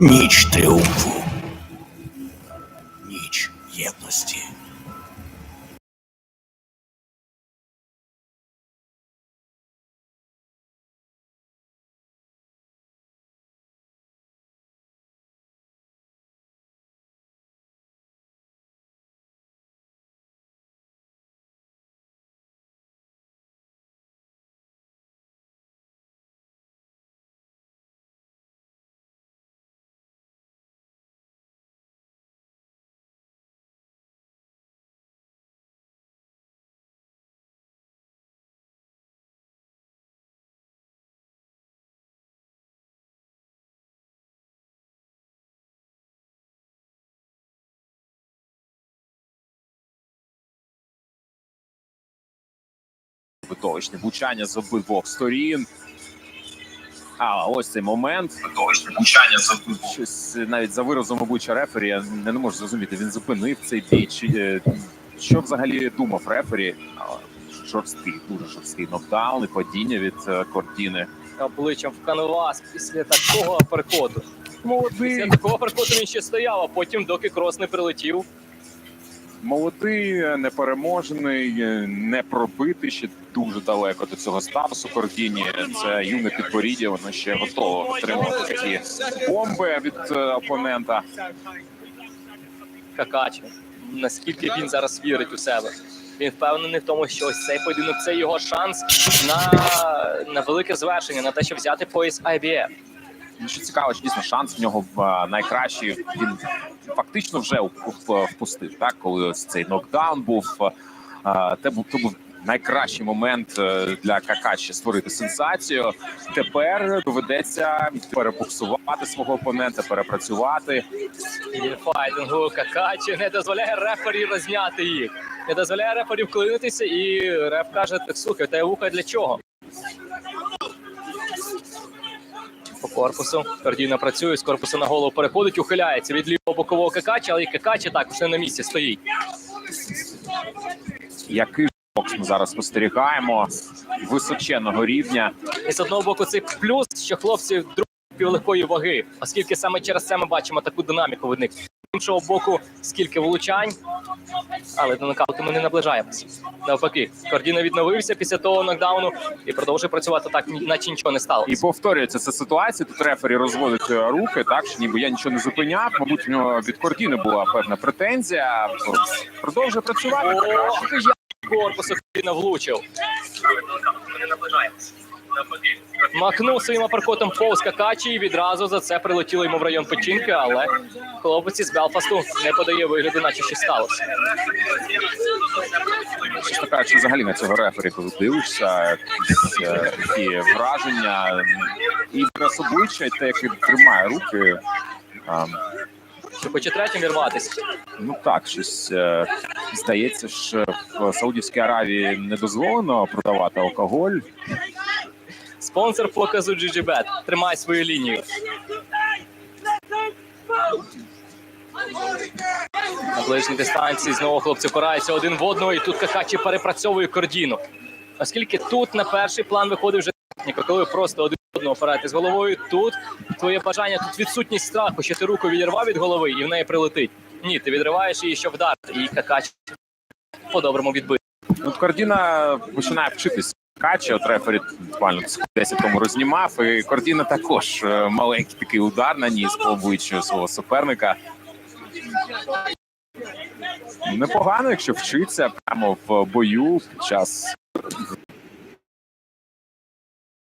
Ніч тріумфу. Видовищне влучання з обидвох сторін. А ось цей момент. Видовищне влучання з обидвох. Щось навіть за виразом обличчя рефері я не, можу зрозуміти. Він зупинив цей бій. Чи, е, що взагалі думав рефері? Жорсткий, дуже жорсткий нокдаун і падіння від е, Кортіни. обличчям в канвас після такого переходу. Після такого переходу він ще стояв, а потім, доки крос не прилетів, молодий, непереможений, е, не пробитий ще дуже далеко до цього статусу Кортіні. Це юне підборіддя, воно ще готово отримувати такі бомби від е, опонента. Какачі. Наскільки він зараз вірить у себе. Він впевнений в тому, що ось цей поєдинок це його шанс на, на велике звершення, на те, щоб взяти пояс IBF. Що цікаво, що дійсно шанс в нього е, найкращий. Він фактично вже вп- впустив. Так, коли ось цей нокдаун був. е, Це був, це був найкращий момент е, для Какачі створити сенсацію. Тепер доведеться перебуксувати свого опонента, перепрацювати. Файтингу Какачі не дозволяє рефері розняти їх. Не дозволяє рефері вклинитися, і реф каже: так слухай, та вуха для чого? По корпусу Кардіна працює, з корпусу на голову переходить, ухиляється від лівого бокового какача, але і какача також не на місці стоїть. Який бокс ми зараз спостерігаємо височенного рівня. І з одного боку, це плюс, що хлопці друг півлегкої ваги, оскільки саме через це ми бачимо таку динаміку в них. Іншого боку, скільки влучань, але до нокауту ми не наближаємося. Навпаки, Кардіна відновився після того нокдауну і продовжує працювати так, наче нічого не стало. І повторюється ця ситуація. Тут рефері розводить е, руки, так що ніби я нічого не зупиняв. Мабуть, в нього від Кортіни була певна претензія. Продовжує працювати. Ох, як корпусу Кардіна влучив. Махнув своїм апперкотом повз Какачі і відразу за це прилетіло йому в район печінки, але хлопець із Белфасту не подає вигляду, наче щось сталося. Чесно кажучи, взагалі на цього рефері, коли дивишся, якісь е, такі враження і без обличчя, і те, як він тримає руки. Чи хоче третім вірватися? Ну так, щось е, здається, що в Саудівській Аравії не дозволено продавати алкоголь. Спонсор показу GGBet. Тримай свою лінію. На ближній дистанції знову хлопці впираються один в одного, і тут Какачі перепрацьовує кордіну. Оскільки тут на перший план виходить вже коли просто один одного опираєтесь головою. Тут твоє бажання, тут відсутність страху, що ти руку відірвав від голови і в неї прилетить. Ні, ти відриваєш її, щоб вдарити. І Какачі по-доброму відбити. От Кардіна починає вчитись. Качі, от рефері буквально 10 тому рознімав, і Кардіна також е, маленький такий удар наніс по обличчю свого суперника. Непогано, якщо вчиться прямо в бою під час